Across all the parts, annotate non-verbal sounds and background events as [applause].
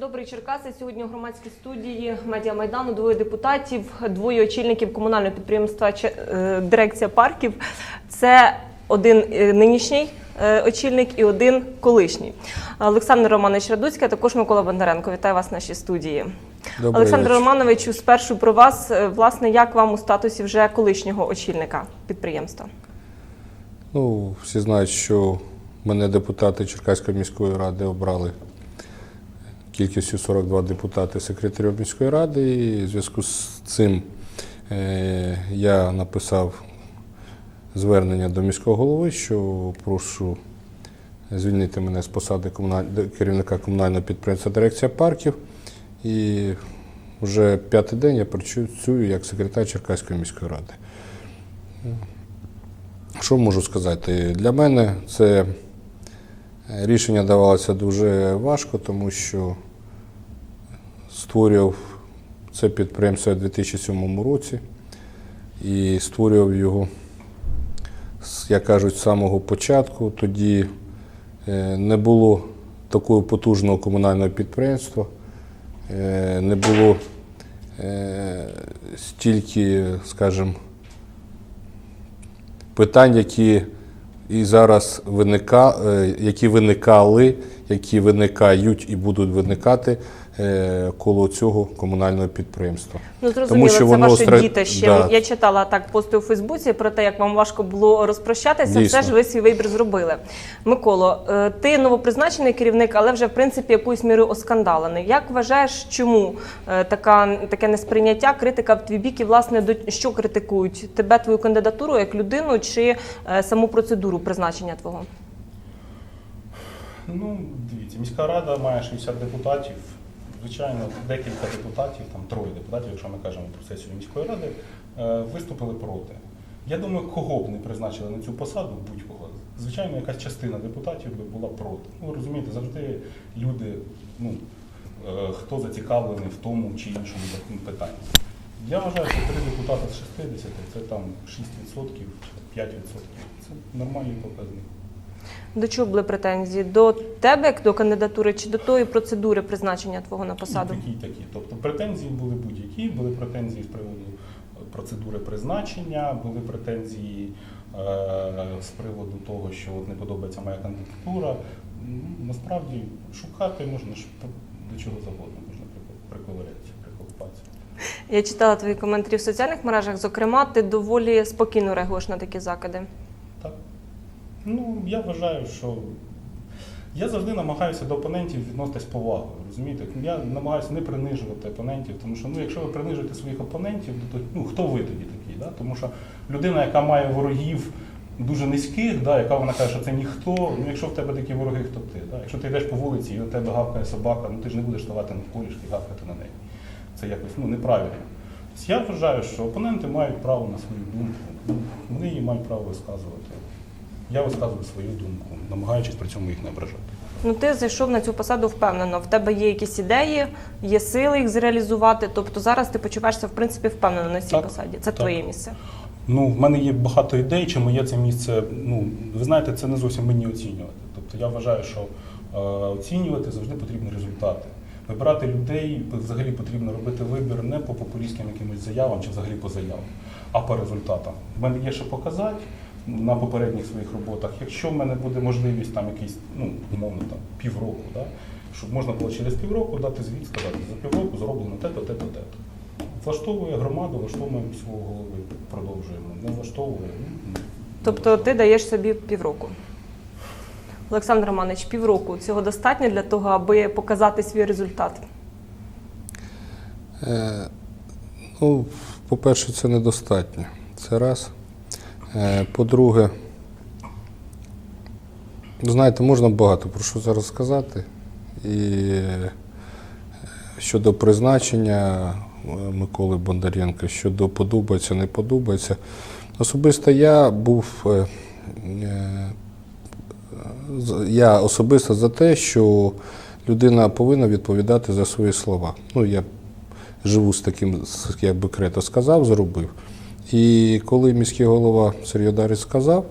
добрий Черкаси. Сьогодні у громадській студії медіа майдану двоє депутатів, двоє очільників комунального підприємства е, дирекція парків. Це один е, нинішній е, очільник і один колишній. Олександр Романович Радуцький, а також Микола Бондаренко. Вітаю вас в нашій студії. Добрий Олександр вечір. Романовичу, спершу про вас. Власне, як вам у статусі вже колишнього очільника підприємства? Ну, всі знають, що мене депутати Черкаської міської ради обрали кількістю 42 депутати секретарем міської ради. І в зв'язку з цим е, я написав звернення до міського голови, що прошу звільнити мене з посади комуналь- керівника комунального підприємства дирекція парків. І вже п'ятий день я працюю як секретар Черкаської міської ради. Що можу сказати? Для мене це рішення давалося дуже важко, тому що створював це підприємство у 2007 році і створював його, як кажуть, з самого початку. Тоді е, не було такого потужного комунального підприємства, е, не було е, стільки, скажімо, питань, які і зараз виника, е, які виникали, які виникають і будуть виникати коло цього комунального підприємства. Ну, зрозуміло, що це воно ваше стра- дітище. Да. Я читала так пости у Фейсбуці про те, як вам важко було розпрощатися. Дійсно. Все ж ви свій вибір зробили. Миколо, е, ти новопризначений керівник, але вже в принципі якоюсь мірою оскандалений. Як вважаєш, чому е, така таке несприйняття, критика в твій бік і власне до що критикують тебе, твою кандидатуру як людину чи е, саму процедуру призначення твого? Ну, дивіться, міська рада має 60 депутатів. Звичайно, декілька депутатів, там троє депутатів, якщо ми кажемо про сесію міської ради, е, виступили проти. Я думаю, кого б не призначили на цю посаду, будь-кого. Звичайно, якась частина депутатів би була проти. Ну, розумієте, завжди люди, ну, е, хто зацікавлений в тому чи іншому питанні. Я вважаю, що три депутати з 60 це там 6%, 5%. Це нормальний показник. До чого були претензії? До тебе, як до кандидатури, чи до тої процедури призначення твого на посаду? І такі, такі. Тобто претензії були будь-які, були претензії з приводу е, процедури призначення, були претензії е, з приводу того, що от не подобається моя кандидатура. Насправді шукати можна до чого завгодно, можна прико- приковирятися, приколупатися. Я читала твої коментарі в соціальних мережах. Зокрема, ти доволі спокійно реагуєш на такі закиди. Ну, я вважаю, що я завжди намагаюся до опонентів відноситись повагою. Розумієте? Я намагаюся не принижувати опонентів, тому що ну, якщо ви принижуєте своїх опонентів, то ну, хто ви тоді такий? Да? Тому що людина, яка має ворогів дуже низьких, да, яка вона каже, що це ніхто, ну якщо в тебе такі вороги, хто ти? Да? Якщо ти йдеш по вулиці і до тебе гавкає собака, ну ти ж не будеш ставати навколішки і гавкати на неї. Це якось ну, неправильно. Тобто Я вважаю, що опоненти мають право на свою думку, вони її мають право висказувати. Я висказую свою думку, намагаючись при цьому їх не ображати. Ну ти зайшов на цю посаду впевнено. В тебе є якісь ідеї, є сили їх зреалізувати. Тобто зараз ти почуваєшся в принципі впевнено на цій Так, посаді. Це так. твоє місце. Ну, в мене є багато ідей, чи моє це місце. Ну, ви знаєте, це не зовсім мені оцінювати. Тобто я вважаю, що е, оцінювати завжди потрібні результати. Вибирати людей взагалі потрібно робити вибір не по популістським якимось заявам чи взагалі по заявам, а по результатам. В мене є що показати на попередніх своїх роботах. Якщо в мене буде можливість там якийсь, ну, умовно там півроку, да, щоб можна було через півроку дати звіт, сказати, за півроку зроблено те-то, те-то, те-то. Влаштовує громаду, влаштовує свого голови, продовжуємо. Не влаштовує. ну, Тобто ти даєш собі півроку. Олександр Романович, півроку цього достатньо для того, аби показати свій результат. Е, ну, по-перше, це недостатньо. Це раз. Е, по-друге, знаєте, можна багато про що зараз сказати. І е, щодо призначення е, Миколи Бондаренка, щодо подобається, не подобається. Особисто я був. Я особисто за те, що людина повинна відповідати за свої слова. Ну, я живу з таким, як би Крето сказав, зробив. І коли міський голова Сергій Дарець сказав,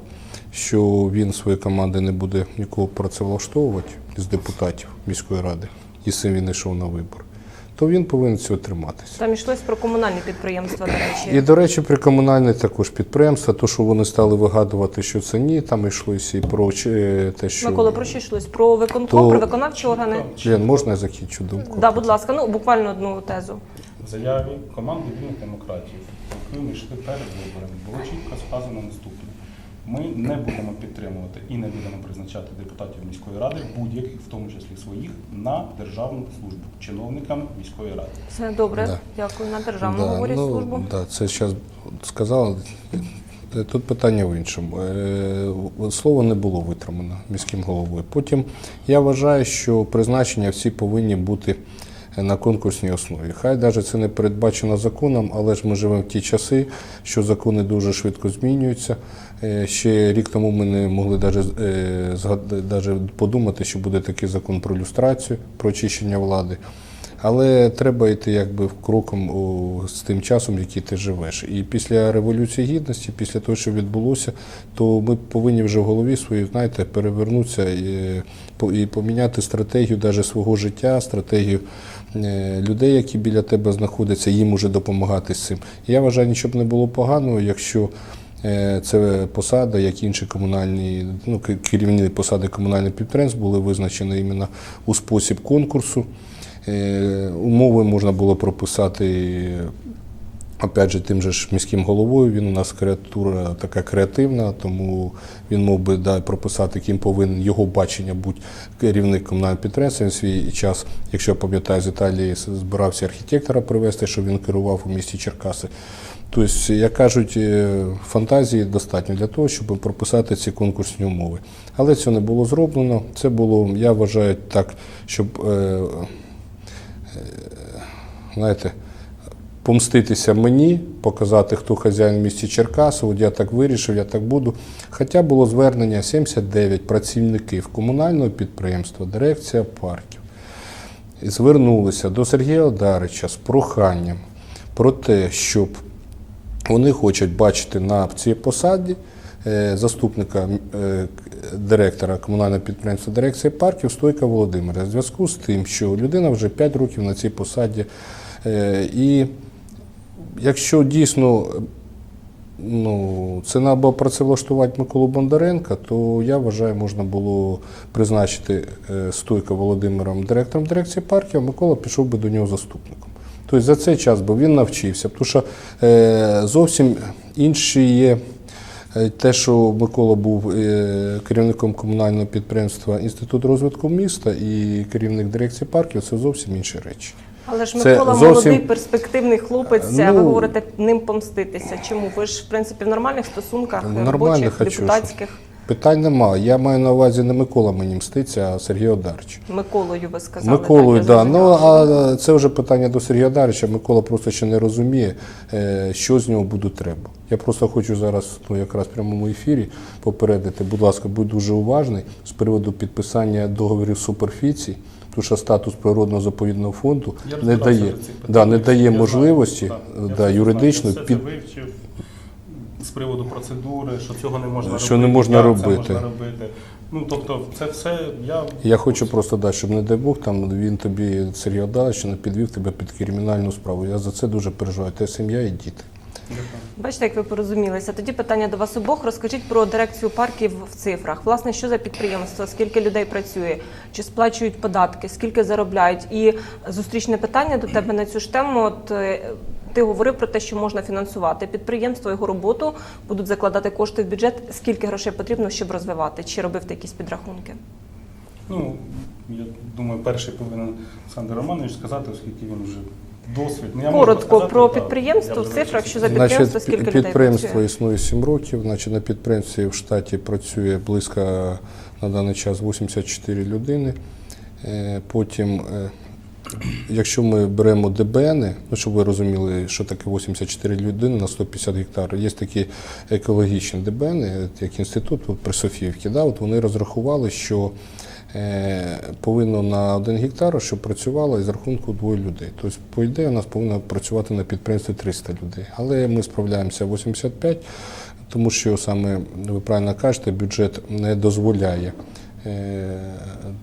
що він своєї команди не буде нікого працевлаштовувати з депутатів міської ради, і цим він йшов на вибори, то він повинен цього триматися. Там йшлось про комунальні підприємства, до речі. І, до речі, при комунальних також підприємства, то, що вони стали вигадувати, що це ні, там йшлося і про е, те, що. Микола, про що йшлось? Про виконком, То- про виконавчі органи? Лен, можна я закінчу думку? Да, будь ласка, ну буквально одну тезу. В заяві команди вільних демократів, ми йшли перед виборами, було чітко сказано наступне. Ми не будемо підтримувати і не будемо призначати депутатів міської ради, будь-яких, в тому числі своїх, на державну службу чиновниками міської ради. Все добре, Да. дякую. На державну Да, говорять ну, службу. Да, це зараз сказала. Е, Тут питання в іншому. Е, Слово не було витримано міським головою. Потім я вважаю, що призначення всі повинні бути на конкурсній основі. Хай навіть це не передбачено законом, але ж ми живемо в ті часи, що закони дуже швидко змінюються. Е, Ще рік тому ми не могли навіть подумати, що буде такий закон про люстрацію, про очищення влади. Але треба йти якби в кроком з тим часом, який ти живеш. І після Революції Гідності, після того, що відбулося, то ми повинні вже в голові своїй, знаєте, перевернутися і, і поміняти стратегію навіть свого життя, стратегію е, людей, які біля тебе знаходяться, їм уже допомагати з цим. Я вважаю, нічого б не було поганого, якщо Е, Це посада, як інші комунальні, ну, ке- керівні посади комунальних підприємств були визначені іменно у спосіб конкурсу. Е, Умови можна було прописати, опять же, тим же ж міським головою. Він у нас креатура така креативна, тому він мог би да, прописати, ким повинен його бачення бути керівник комунального підприємства. Він свій час, якщо я пам'ятаю, з Італії збирався архітектора привезти, щоб він керував у місті Черкаси. Тобто, як кажуть, е, фантазії достатньо для того, щоб прописати ці конкурсні умови. Але це не було зроблено. Це було, я вважаю, так, щоб е, е, знаєте, помститися мені, показати, хто хазяїн в місті Черкаси, от я так вирішив, я так буду. Хоча було звернення 79 працівників комунального підприємства, дирекція парків. І звернулися до Сергія Одарича з проханням про те, щоб вони хочуть бачити на цій посаді е, заступника е, директора комунального підприємства дирекції парків Стойка Володимира. В зв'язку з тим, що людина вже 5 років на цій посаді. Е, І якщо дійсно ну, треба було працевлаштувати Миколу Бондаренка, то я вважаю, можна було призначити е, Стойка Володимиром директором дирекції парків, а Микола пішов би до нього заступником. Тобто за цей час би він навчився, тому що е, зовсім інші є. е, Те, що Микола був керівником комунального підприємства Інститут розвитку міста і керівник дирекції парків, це зовсім інші речі. Але ж Це Микола зовсім- молодий, перспективний хлопець, а ви Ну, говорите ним помститися. Чому? Ви ж, в принципі, в нормальних стосунках, Ну, нормальних, робочих, ж? депутатських. Питань немає. Я маю на увазі не Микола мені мститься, а Сергій Одарич. Миколою ви сказали. Миколою, так. Да. Ну а це вже питання до Сергія Дарича. Микола просто ще не розуміє, е, що з нього буде треба. Я просто хочу зараз, ну якраз в прямому ефірі, попередити, будь ласка, будь дуже уважний з приводу підписання договорів суперфіцій, тому що статус природного заповідного фонду Я не дає, да, не дає знаю, можливості я да, все я під, вивчив з приводу процедури, що цього не можна Що робити. не можна робити. Це можна робити. Ну тобто, це все я Я хочу просто дати, щоб не дай Бог, там він тобі Сергій Одарич не підвів тебе під кримінальну справу. Я за це дуже переживаю. Те сім'я і діти. Бачите, як ви порозумілися. Тоді питання до вас обох. Розкажіть про дирекцію парків в цифрах. Власне, що за підприємство, скільки людей працює, чи сплачують податки, скільки заробляють? І зустрічне питання до тебе на цю ж тему. От е, ти говорив про те, що можна фінансувати підприємство, його роботу, будуть закладати кошти в бюджет. Скільки грошей потрібно, щоб розвивати? Чи робив ти якісь підрахунки? Ну, я думаю, перший повинен Олександр Романович сказати, оскільки він вже досвід. Ну, я можу Коротко розказати, про підприємство в цифрах, що за підприємство, скільки людей підприємство працює? існує 7 років. Значить, на підприємстві в штаті працює близько на даний час 84 людини. Е, Потім, е, якщо ми беремо ДБН, ну щоб ви розуміли, що таке 84 людини на 150 гектарів, є такі екологічні ДБН, е, як інститут при Софіївці, да, от вони розрахували, що повинно на один гектар, щоб працювало із рахунку двоє людей. Тобто, по ідеї, у нас повинно працювати на підприємстві 300 людей. Але ми справляємося 85, тому що саме ви правильно кажете, бюджет не дозволяє е,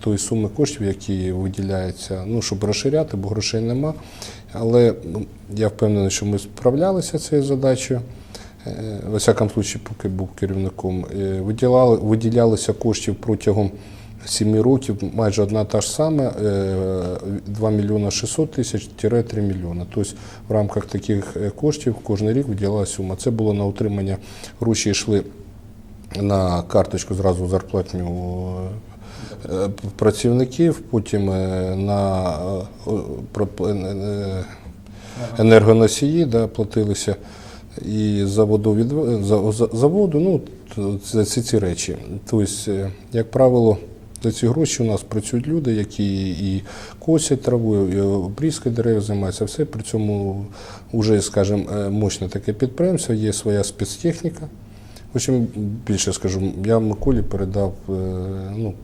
тої суми коштів, які виділяються, ну, щоб розширяти, бо грошей нема. Але ну, я впевнений, що ми справлялися цією задачею. Е, Во всякому случаї, поки був керівником, Е, виділяли, виділялися коштів протягом 7 років, майже одна та ж сама, е, 2 мільйона 600 тисяч 3 мільйона. Тобто в рамках таких е, коштів кожен рік виділялася сума. Це було на утримання, гроші йшли на карточку зразу зарплатню е, працівників, потім е, на е, е, е, енергоносії да, платилися і за воду від за, за, за воду, ну це, це ці речі. Тобто, е, як правило, за ці гроші у нас працюють люди, які і косять траву, і обрізкою дерев займаються. Все при цьому вже, скажімо, е, мощне таке підприємство, є своя спецтехніка. В більше скажу, я Миколі передав е, ну,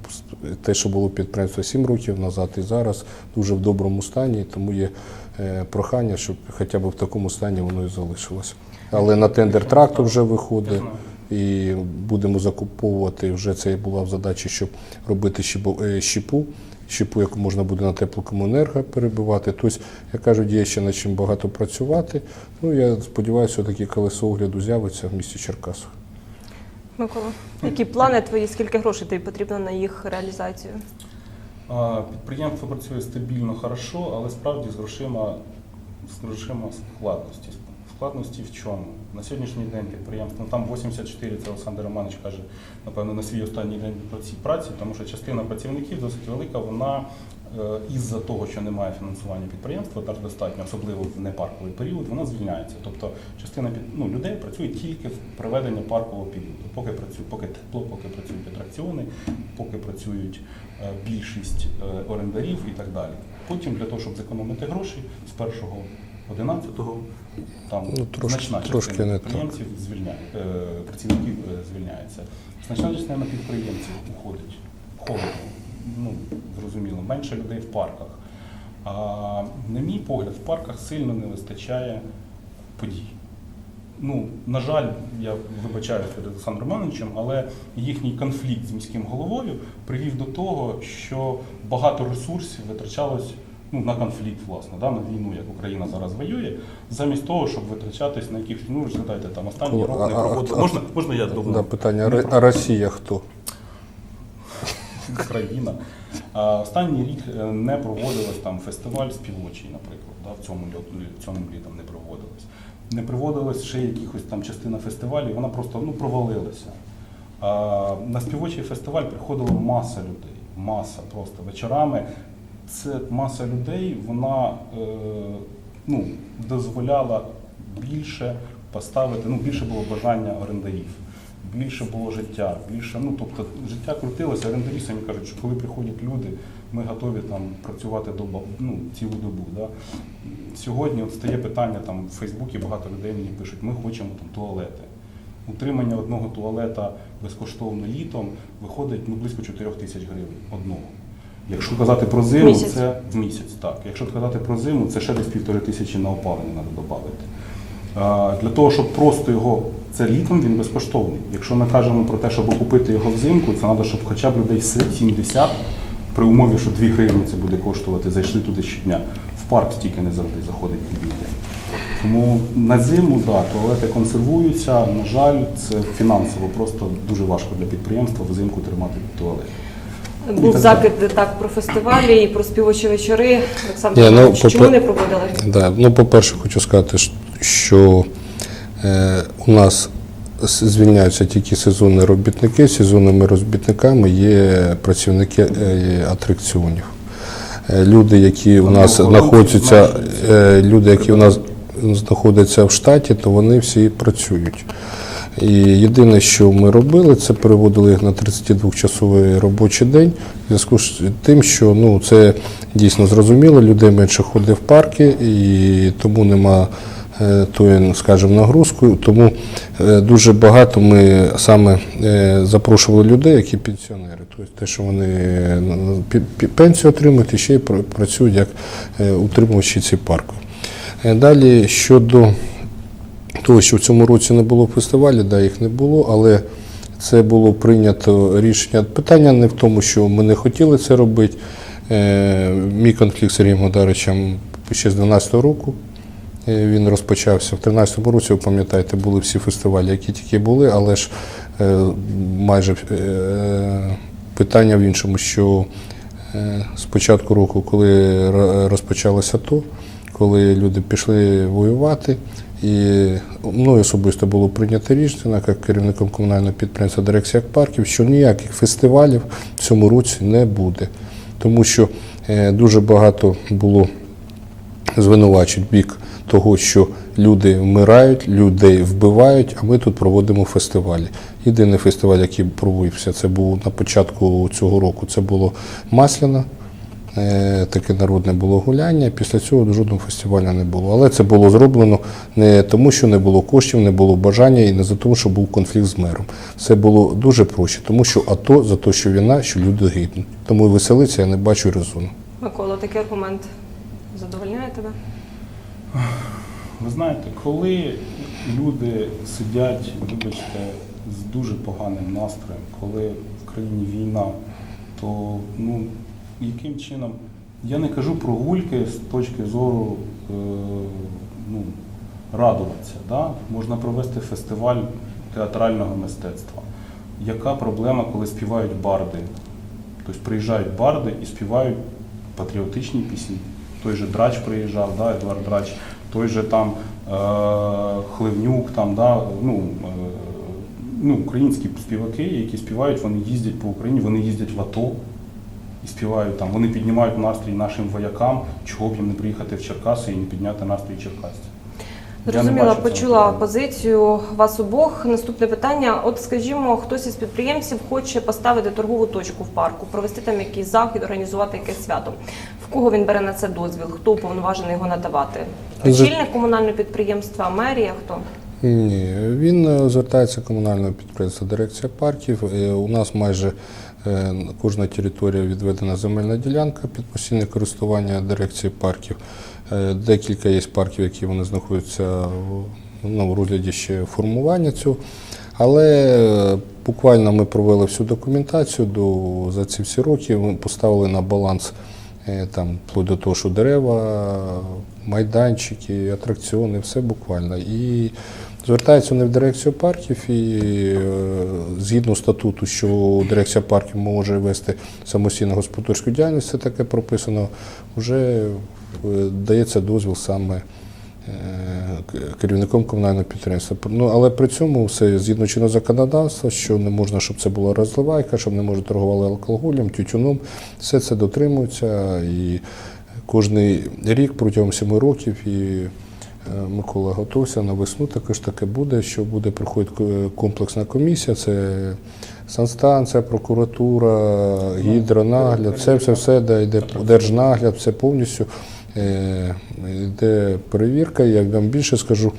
те, що було підприємство 7 років назад і зараз дуже в доброму стані, тому є е, прохання, щоб хоча б в такому стані воно і залишилося. Але на тендер трактор вже виходить. І будемо закуповувати вже це була в задачі, щоб робити щіпу, е, щіпу, щіпу, яку можна буде на теплокомунерго перебивати. Тобто, як кажуть, є ще над чим багато працювати. Ну я сподіваюся, таке колесо огляду з'явиться в місті Черкасах. Микола, які плани твої? Скільки грошей тобі потрібно на їх реалізацію? Підприємство працює стабільно, хорошо, але справді з грошима, з грошима складності. Складності в чому? На сьогоднішній день підприємство, ну там 84, це Олександр Романович каже, напевно, на свій останній день праці- праці, тому що частина працівників досить велика, вона е, із-за того, що немає фінансування підприємства, так достатньо, особливо в непарковий період, вона звільняється. Тобто частина ну, людей працює тільки в проведенні паркового періоду. Поки працює, поки тепло, поки працюють атракціони, поки працюють е, більшість е, орендарів і так далі. Потім для того, щоб зекономити гроші, з першого 11-го там Ну, трошки- значна трошки частина підприємців звільняє, е, працівників е, звільняється. Значна частина підприємців уходить. Холодно. Ну, зрозуміло, менше людей в парках. А, на мій погляд, в парках сильно не вистачає подій. Ну, на жаль, я вибачаюся перед Олександром Романовичем, але їхній конфлікт з міським головою привів до того, що багато ресурсів витрачалось ну, на конфлікт, власне, да, на війну, як Україна зараз воює, замість того, щоб витрачатись на якихось, ну, згадайте, там останній Коли- рок не проводили. Можна, можна я добре? Да, питання, а Росія хто? країна. А останній рік е, не проводилось там фестиваль співочий, наприклад. Да, в цьому в цьому літом не проводилось. Не проводилось ще якихось там частина фестивалів, вона просто ну, провалилася. А, на співочий фестиваль приходила маса людей. Маса просто вечорами. Це маса людей, вона е, ну, дозволяла більше поставити, ну, більше було бажання орендарів більше було життя, більше, ну тобто життя крутилося, орендарі самі кажуть, що коли приходять люди, ми готові там працювати доба, ну, цілу добу. Да? Сьогодні от стає питання там в Фейсбуці, багато людей мені пишуть, ми хочемо там туалети. Утримання одного туалета безкоштовно літом виходить ну, близько 4 тисяч гривень одного. Якщо казати про зиму, Місяць. це в місяць, так. Якщо казати про зиму, це ще десь півтори тисячі на опалення треба додати. Для того, щоб просто його це літом він безкоштовний. Якщо ми кажемо про те, щоб купити його взимку, це треба, щоб хоча б людей 70, при умові, що 2 гривні це буде коштувати, зайшли туди щодня. В парк стільки не завжди заходить людей. Тому на зиму да, туалети консервуються. На жаль, це фінансово просто дуже важко для підприємства взимку тримати туалет. Був закид так про фестивалі і про співочі вечори. Олександр Ні, ну, чому попе- не проводили? Да. Ну, по-перше, хочу сказати, що е, у нас звільняються тільки сезонні робітники. Сезонними робітниками є працівники е, атракціонів. Е, Люди, які у нас знаходяться, е, люди, які у нас знаходяться в штаті, то вони всі працюють. І єдине, що ми робили, це переводили їх на 32-часовий робочий день, в зв'язку з тим, що ну, це дійсно зрозуміло, людей менше ходить в парки, і тому нема е, тої, скажімо, нагрузки. Тому е, дуже багато ми саме е, запрошували людей, які пенсіонери. Тобто те, що вони пі- пенсію отримують і ще й пр- працюють як утримувачі ці парку. Далі щодо того, що в цьому році не було фестивалів, да, їх не було, але Це було прийнято рішення. Питання не в тому, що ми не хотіли це робити. Е, Мій конфлікт з Сергієм Годаричем ще з 12 року. Е, Він розпочався в 13-му році, ви пам'ятаєте, були всі фестивалі, які тільки були, але ж е, майже питання в іншому, що з початку року, коли розпочалося АТО, коли люди пішли воювати, і мною особисто було прийнято рішення, як керівником комунального підприємства Дирекція парків, що ніяких фестивалів в цьому році не буде. Тому що е, дуже багато було звинувачень бік того, що люди вмирають, людей вбивають, а ми тут проводимо фестивалі. Єдиний фестиваль, який провівся, це був на початку цього року. Це було Масляна. Е, Таке народне було гуляння. Після цього жодного фестивалю не було. Але це було зроблено не тому, що не було коштів, не було бажання і не за тому, що був конфлікт з мером. Це було дуже проще, тому що АТО за те, що війна, що люди гибнуть. Тому і веселитися я не бачу резону. Микола, такий аргумент задовольняє тебе? Ви знаєте, коли люди сидять, вибачте, з дуже поганим настроєм, коли в країні війна, то ну, яким чином. Я не кажу про гульки з точки зору е, ну, радуватися. Да? Можна провести фестиваль театрального мистецтва. Яка проблема, коли співають барди? Тобто приїжджають барди і співають патріотичні пісні. Той же Драч приїжджав, да, Едуард Драч, той же там е, Хливнюк, там, да, ну, е, ну, українські співаки, які співають, вони їздять по Україні, вони їздять в АТО і співають там. Вони піднімають настрій нашим воякам, чого б їм не приїхати в Черкаси і не підняти настрій черкасців. Зрозуміла, почула позицію вас обох. Наступне питання. От скажімо, хтось із підприємців хоче поставити торгову точку в парку, провести там якийсь захід, організувати якесь свято. В кого він бере на це дозвіл? Хто уповноважений його надавати? Очільник комунального підприємства, мерія, хто? Ні, він е, звертається комунального підприємства Дирекція парків. Е, У нас майже кожна територія відведена земельна ділянка під постійне користування дирекції парків. Е, Декілька є парків, які вони знаходяться ну, в розгляді ще формування цього. Але е, буквально ми провели всю документацію до, за ці всі роки. Ми поставили на баланс е, там, вплоть до того, що дерева, майданчики, атракціони, все буквально. І звертаються вони в дирекцію парків, і е, згідно статуту, що дирекція парків може вести самостійну господарську діяльність, це таке прописано, вже е, дається дозвіл саме е, керівником комунального підприємства. Ну, але при цьому все згідно чинного законодавства, що не можна, щоб це була розливайка, щоб не можна торгували алкоголем, тютюном. Все це дотримується і кожний рік протягом семи років і Микола готовся на весну. Також таке буде, що буде приходити комплексна комісія. Це санстанція, прокуратура, гідронагляд, це все, все де йде держнагляд, все повністю. е, Йде перевірка, я вам більше скажу,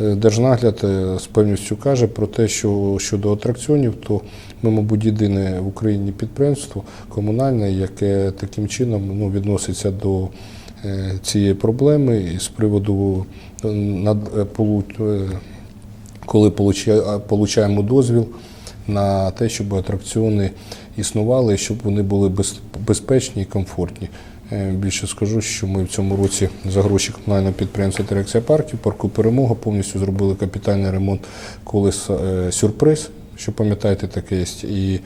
е, держнагляд е, з певністю каже про те, що щодо атракціонів, то ми, мабуть, єдине в Україні підприємство комунальне, яке таким чином ну, відноситься до е, цієї проблеми і з приводу е, над- е, е, коли получаємо дозвіл на те, щоб атракціони існували, щоб вони були без- безпечні і комфортні. Е, Більше скажу, що ми в цьому році за гроші комунального підприємства Дирекція парків, парку Перемога повністю зробили капітальний ремонт колеса е, сюрприз, що пам'ятаєте, таке є. І е,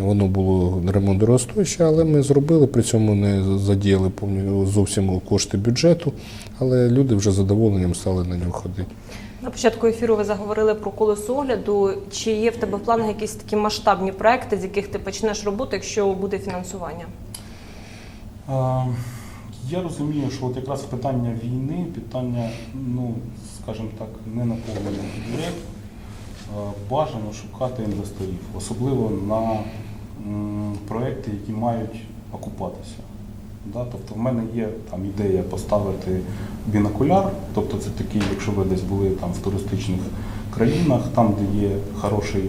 воно було ремонт дорогостояще, але ми зробили, при цьому не задіяли повні- зовсім кошти бюджету, але люди вже задоволенням стали на нього ходити. На початку ефіру ви заговорили про колесо огляду. Чи є в тебе в планах якісь такі масштабні проекти, з яких ти почнеш роботу, якщо буде фінансування? А, Я розумію, що от якраз питання війни, питання, ну, скажімо так, не наповнення бюджет, а, бажано шукати інвесторів, особливо на проекти, які мають окупатися. Да? Тобто в мене є там ідея поставити бінокуляр, тобто це такий, якщо ви десь були там в туристичних країнах, там, де є хороший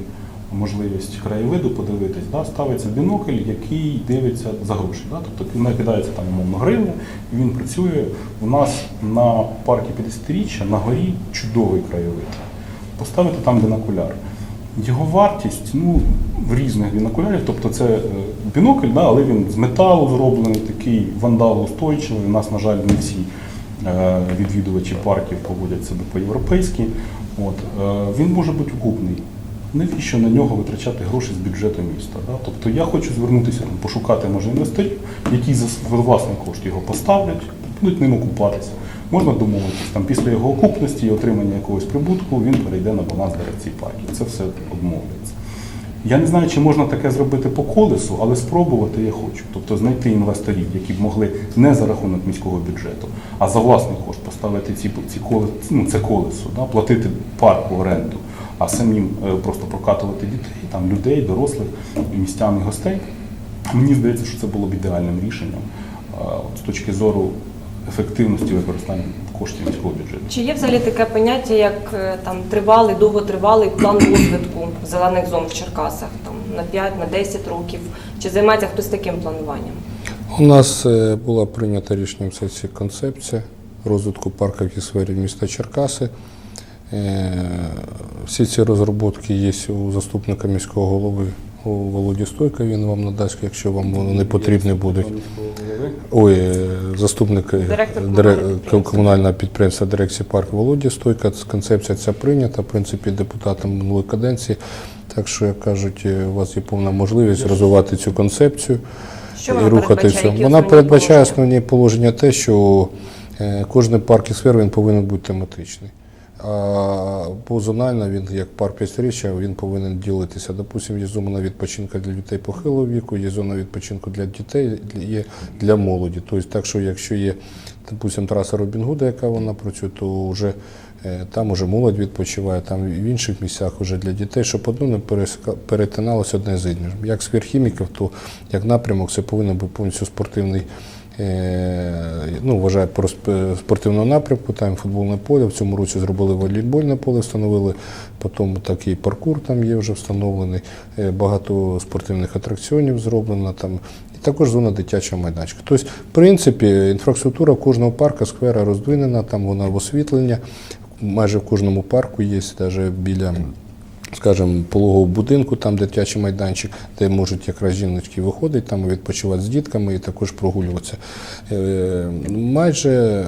можливість краєвиду подивитись, да, ставиться бінокль, який дивиться за гроші. Да? Тобто не кидається там умовно гривня, і він працює. У нас на парку 50-річчя на горі чудовий краєвид. Поставити там бінокуляр. Його вартість ну, в різних бінокулярів, тобто це е, бінокль, да, але він з металу зроблений, такий вандалоустойчивий. У нас, на жаль, не всі е, відвідувачі парків поводять себе по-європейськи. От, е, він може бути окупний. Навіщо на нього витрачати гроші з бюджету міста? Да? Тобто я хочу звернутися, пошукати може інвесторів, які за власний кошт його поставлять, будуть ним окупатися. Можна домовитися, там після його окупності і отримання якогось прибутку він перейде на баланс дирекції парків. Це все обмовлюється. Я не знаю, чи можна таке зробити по колесу, але спробувати я хочу. Тобто знайти інвесторів, які б могли не за рахунок міського бюджету, а за власний кошт поставити ці, ці колесо, ну, це колесо, да, платити парку оренду, а самим е, просто прокатувати дітей, там, людей, дорослих, містян і гостей. Мені здається, що це було б ідеальним рішенням е, з точки зору ефективності використання коштів міського бюджету. Чи є взагалі таке поняття, як е, там тривалий, довготривалий план розвитку зелених зон в Черкасах там на 5, на 10 років? Чи займається хтось таким плануванням? У нас е, була прийнята рішенням сесії концепція розвитку парковій сфері міста Черкаси. Е, Всі ці розробки є у заступника міського голови у Володі Стойка. Він вам надасть, якщо вам вони потрібні будуть. Ой, е, заступник е, Директор комунального підприємства. дирекції парк Володі Стойка. Концепція ця прийнята, в принципі, депутатом минулої каденції. Так що, як кажуть, е, у вас є повна можливість розвивати цю концепцію Що і вона рухати передбачає? цю. Які Вона передбачає основні положення те, що кожен парк і сфера він повинен бути тематичний. А по зонально він як парк п'ятиріччя, він повинен ділитися. Допустим, є зона відпочинку для дітей похилого віку, є зона відпочинку для дітей, є для молоді. Тобто, так що якщо є, допустим, траса Робін Гуда, яка вона працює, то вже е, там уже молодь відпочиває, там в інших місцях вже для дітей, щоб одно не перетиналося одне з іншим. Як сфер хіміків, то як напрямок це повинен бути повністю спортивний. Е, ну, вважаю по спортивному напрямку, там футбольне поле. В цьому році зробили волейбольне поле, встановили. Потім такий паркур там є вже встановлений. Е, Багато спортивних атракціонів зроблено там. І також зона дитячого майданчика. Тобто, в принципі, інфраструктура кожного парка, сквера роздвинена, там вона в освітлення. Майже в кожному парку є, навіть біля скажімо, пологового будинку, там дитячий майданчик, де можуть якраз жіночки виходити, там відпочивати з дітками і також прогулюватися. Е, Майже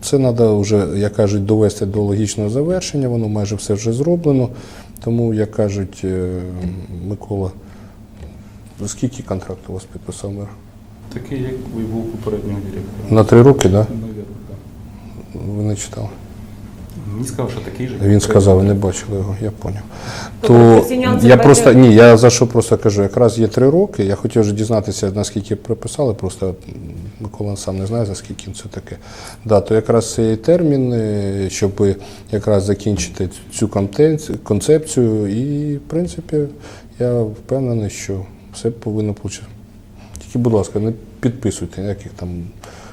це треба вже, як кажуть, довести до логічного завершення, воно майже все вже зроблено. Тому, як кажуть, е, Микола, скільки контракту у вас підписав мер? Такий, як і був попереднього директора. На три роки, так? Да? Ви не читали? Мені сказав, що такий же. Він сказав, не бачили його, я поняв. Тобто То я просто ні, я за що просто кажу, якраз є три роки. Я хотів вже дізнатися, наскільки приписали, просто Микола сам не знає, за скільки це таке. Да, то якраз цей термін, е, щоб якраз закінчити цю концепцію. І, в принципі, я впевнений, що все повинно бути. Тільки, будь ласка, не підписуйте ніяких там,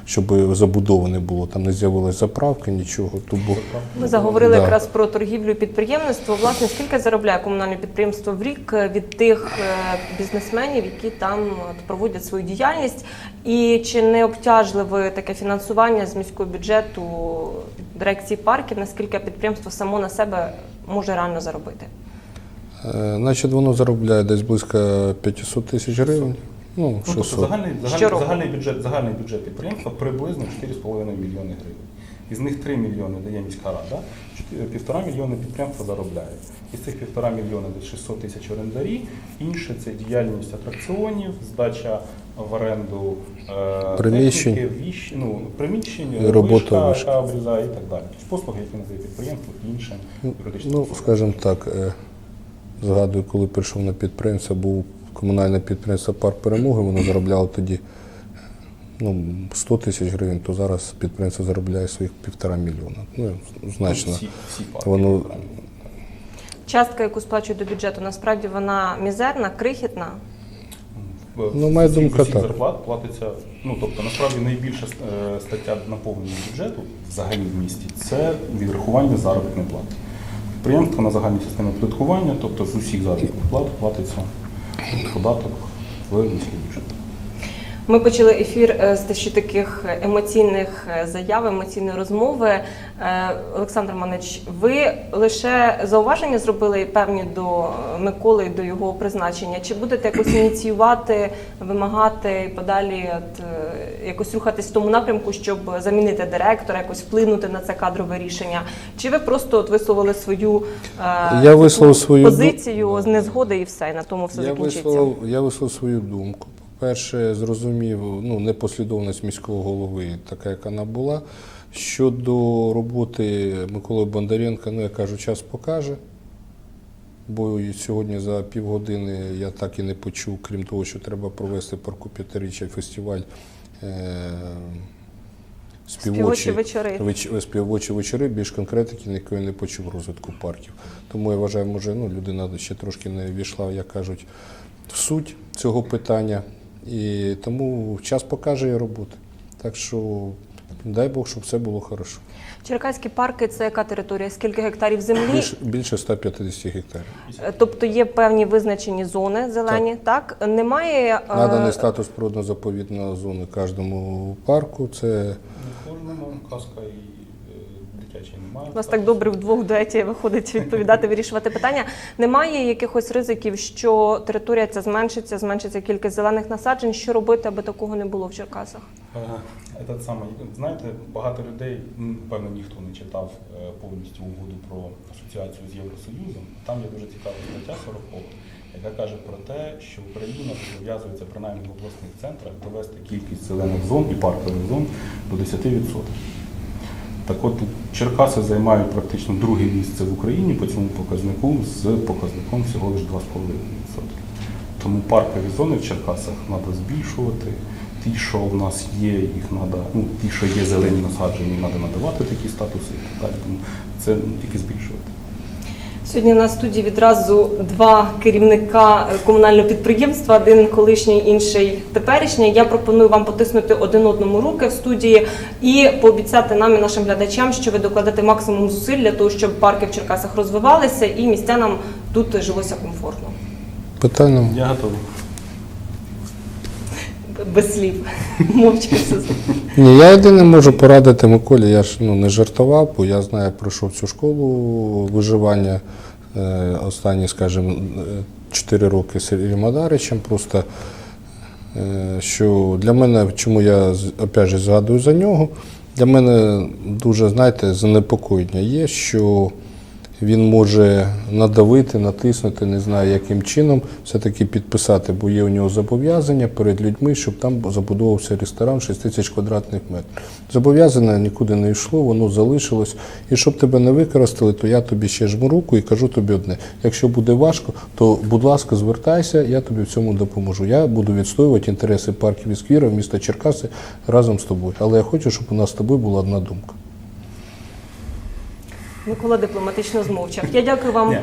щоб забудови не було, там не з'явилась заправки, нічого. Тому Ми заговорили Да. якраз про торгівлю і підприємництво. Власне, скільки заробляє комунальне підприємство в рік е, від тих е, бізнесменів, які там проводять свою діяльність? І чи не обтяжливе таке фінансування з міського бюджету дирекції парків? Наскільки підприємство само на себе може реально заробити? Е, Значить, воно заробляє десь близько 500 тисяч гривень. Ну, Ну, тобто загальний, загальний, загальний, бюджет, загальний бюджет підприємства приблизно 4,5 мільйони гривень. Із них 3 мільйони дає міська рада, 4 півтора мільйони підприємство заробляє. Із цих півтора мільйона десь 600 тисяч орендарі. Інше це діяльність атракціонів, здача в оренду е, Приміщень. техніки, віщ, ну, приміщень, робота яка обрізає і так далі. Тобто послуги, які надає підприємство, інше юридичне. Ну, скажімо так, е, згадую, коли прийшов на підприємство, був комунальне підприємство Парк Перемоги, воно заробляло тоді ну, 100 тисяч гривень, то зараз підприємство заробляє своїх півтора мільйона. Ну, значно. Всі, всі парки. Воно Частка, яку сплачують до бюджету, насправді вона мізерна, крихітна. Ну, моя усіх- думка усіх так. зарплат платиться. Ну тобто, насправді найбільша е, стаття наповнення бюджету взагалі в місті це відрахування заробітної плати. Підприємство на загальній системі оподаткування, тобто з усіх заробітних плат платиться податок в не бюджет. Ми почали ефір е, з дещо таких емоційних е, заяв, емоційної розмови. Е, Олександр Манич, ви лише зауваження зробили певні до е, Миколи, до його призначення. Чи будете якось ініціювати, вимагати і подалі от, е, якось рухатись в тому напрямку, щоб замінити директора, якось вплинути на це кадрове рішення? Чи ви просто от висловили свою е, Я висловив свою позицію з незгоди і все, і на тому все Я закінчиться? висловив, я висловив свою думку. По-перше, зрозумів ну, непослідовність міського голови, така, як вона була. Щодо роботи Миколи Бондаренка, ну я кажу, час покаже. Бо сьогодні за півгодини я так і не почув, крім того, що треба провести парку п'ятиріччя фестиваль. Е- Співочі вечори. веч- співочі вечори, більш конкретики ніхто не почув розвитку парків. Тому я вважаю, може, ну, людина ще трошки не війшла, як кажуть, в суть цього питання. І тому час покаже і роботи. Так що дай Бог, щоб все було хорошо. Черкаські парки це яка територія? Скільки гектарів землі? Більше, більше 150 гектарів. Тобто є певні визначені зони зелені, так? Немає е, Наданий статус природно-заповідної зони кожному парку. Це кожному казка і дитячий немає. у вас так добре вдвох дуеті виходить відповідати, вирішувати питання. Немає якихось ризиків, що територія ця зменшиться, зменшиться кількість зелених насаджень. Що робити, аби такого не було в Черкасах? Е, Этот самий, знаєте, багато людей, певно, ніхто не читав е, повністю угоду про асоціацію з Євросоюзом. Там є дуже цікава стаття 40, яка каже про те, що Україна зобов'язується принаймні в обласних центрах довести кількість зелених зон і паркових зон до 10%. Так от Черкаси займають практично друге місце в Україні по цьому показнику з показником всього лише 2,5%. Тому паркові зони в Черкасах треба збільшувати. Ті, що в нас є, їх треба, ну, ті, що є зелені насаджені, треба надавати такі статуси і так далі. Тому це ну, тільки збільшувати. Сьогодні на студії відразу два керівника комунального підприємства, один колишній, інший теперішній. Я пропоную вам потиснути один одному руки в студії і пообіцяти нам і нашим глядачам, що ви докладете максимум зусиль для того, щоб парки в Черкасах розвивалися і містянам тут жилося комфортно. питання. Я готовий. Без слів. [laughs] Мовчки все. Ні, я єдине можу порадити Миколі, я ж ну, не жартував, бо я знаю, пройшов цю школу виживання останні, скажімо, 4 роки з Сергієм Мадаричем. Просто е, що для мене, чому я опять же згадую за нього, для мене дуже, знаєте, занепокоєння є, що він може надавити, натиснути, не знаю яким чином, все-таки підписати, бо є у нього зобов'язання перед людьми, щоб там забудовувався ресторан 6 тисяч квадратних метрів. Зобов'язання нікуди не йшло, воно залишилось. І щоб тебе не використали, то я тобі ще жму руку і кажу тобі одне: якщо буде важко, то будь ласка, звертайся, я тобі в цьому допоможу. Я буду відстоювати інтереси парків і сквірів міста Черкаси разом з тобою. Але я хочу, щоб у нас з тобою була одна думка. Микола дипломатично змовчав. Я дякую вам. Ні,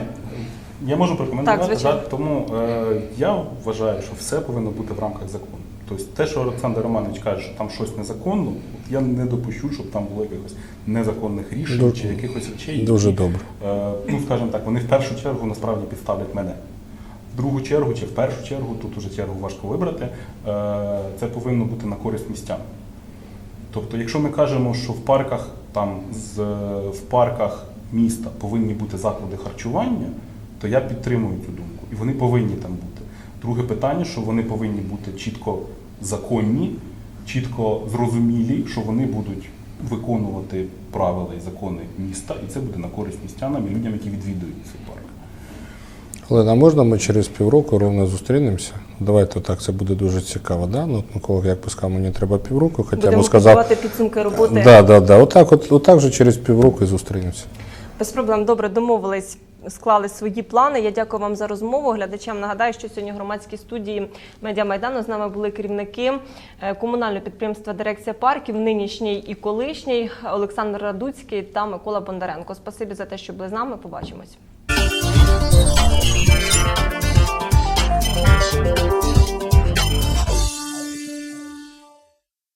я можу прокоментувати, Так, звичайно. тому е, я вважаю, що все повинно бути в рамках закону. Тобто те, що Олександр Романович каже, що там щось незаконно, от я не допущу, щоб там було якихось незаконних рішень Дуже- чи якихось речей. які, Дуже добре. Е, ну, скажімо так, вони в першу чергу насправді підставлять мене. В другу чергу чи в першу чергу, тут уже чергу важко вибрати, е, це повинно бути на користь містян. Тобто, якщо ми кажемо, що в парках там з в парках міста повинні бути заклади харчування, то я підтримую цю думку. І вони повинні там бути. Друге питання, що вони повинні бути чітко законні, чітко зрозумілі, що вони будуть виконувати правила і закони міста, і це буде на користь містянам і людям, які відвідують цей парк. Олена, можна ми через півроку ровно зустрінемося? Давайте так, це буде дуже цікаво. Да? Ну, Микола, як би сказав, мені треба півроку, хоча Будемо б сказав. підсумки роботи. Да, да, да. Отак, от, отак же через півроку і зустрінемося. Без проблем добре домовились, склали свої плани. Я дякую вам за розмову. Глядачам нагадаю, що сьогодні в громадській студії Медіа Майдану з нами були керівники е, комунального підприємства Дирекція парків, нинішній і колишній Олександр Радуцький та Микола Бондаренко. Спасибі за те, що були з нами. Побачимось.